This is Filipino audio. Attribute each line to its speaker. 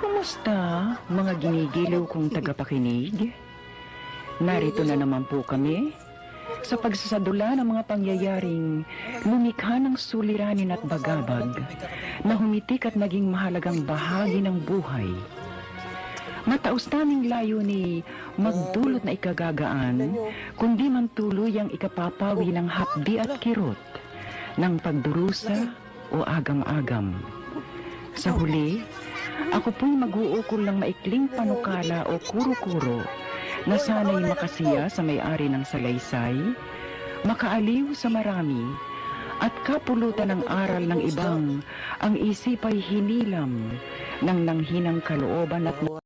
Speaker 1: Kumusta, mga ginigiliw kong tagapakinig? Narito na naman po kami sa pagsasadula ng mga pangyayaring lumikha ng suliranin at bagabag na humitik at naging mahalagang bahagi ng buhay. Mataos naming layo ni magdulot na ikagagaan, kundi man tuluyang ikapapawi ng hapdi at kirot ng pagdurusa o agam-agam. Sa huli, ako po'y mag-uukol ng maikling panukala o kuro-kuro na sana'y makasiya sa may-ari ng salaysay, makaaliw sa marami, at kapulutan ng aral ng ibang ang isip ay hinilam ng nanghinang kalooban at